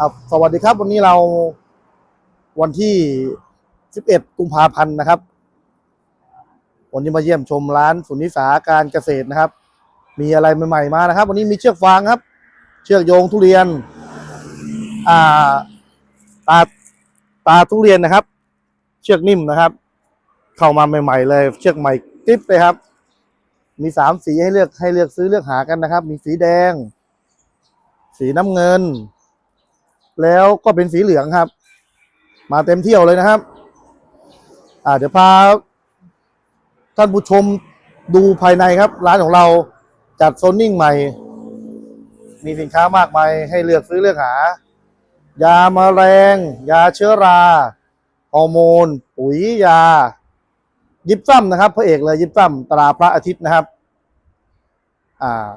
ครับสวัสดีครับ วันนี้เราวันที่ 11 กุมภาพันธ์นะครับ วันนี้มาเยี่ยมชมร้านสุนิสาการเกษตรนะครับ มีอะไรใหม่ๆมานะครับ วันนี้มีเชือกฟางครับ เชือกโยงทุเรียน อ่าตาตาทุเรียนนะครับ เชือกนิ่มนะครับ เข้ามาใหม่ ๆ เลย เชือกใหม่กริบเลยครับ มีสามสีให้เลือกให้เลือกซื้อเลือกหากันนะครับ มีสีแดง สีน้ำเงิน แล้วก็เป็นสีเหลืองครับ มาเต็มเที่ยวเลยนะครับ อ่าเดี๋ยวพาท่านผู้ชมดูภายในครับ ร้านของเราจัดโซนนิ่งใหม่ มีสินค้ามากมายให้เลือกซื้อเลือกหา ยามาแมลงยาเชื้อราฮอร์โมน ปุ๋ยยา ยิบซ้ำนะครับพระเอกเลยยิบซ้ำตราพระอาทิตย์นะครับ อ่า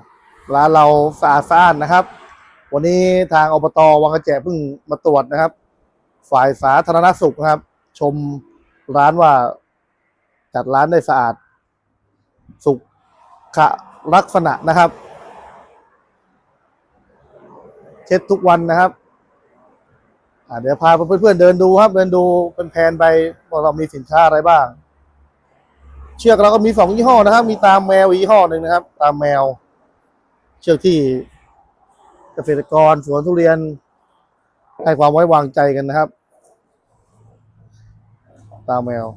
ร้านเราสะอาดสะอ้านนะครับ วันนี้ทางอบตวังกระแจเพิ่งมาตรวจนะครับ ฝ่ายสาธารณสุขนะครับ ชมร้านว่าจัดร้านได้สะอาด สุขลักษณะนะครับ เช็ดทุกวันนะครับเดี๋ยวพาเพื่อนๆเดินดูครับ เดินดูเป็นแผนไปว่าเรามีสินค้าอะไรบ้าง เชือกเราก็มีสองยี่ห้อนะครับ มีตามแมวยี่ห้อหนึ่งนะครับ ตามแมว เชือกที่ เกษตรกรสวนทุเรียน ให้ความไว้วางใจกันนะครับ ตามแมว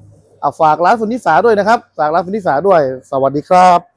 เอาฝากร้านสุนิสาด้วยนะครับ ฝากร้านสุนิสาด้วย สวัสดีครับ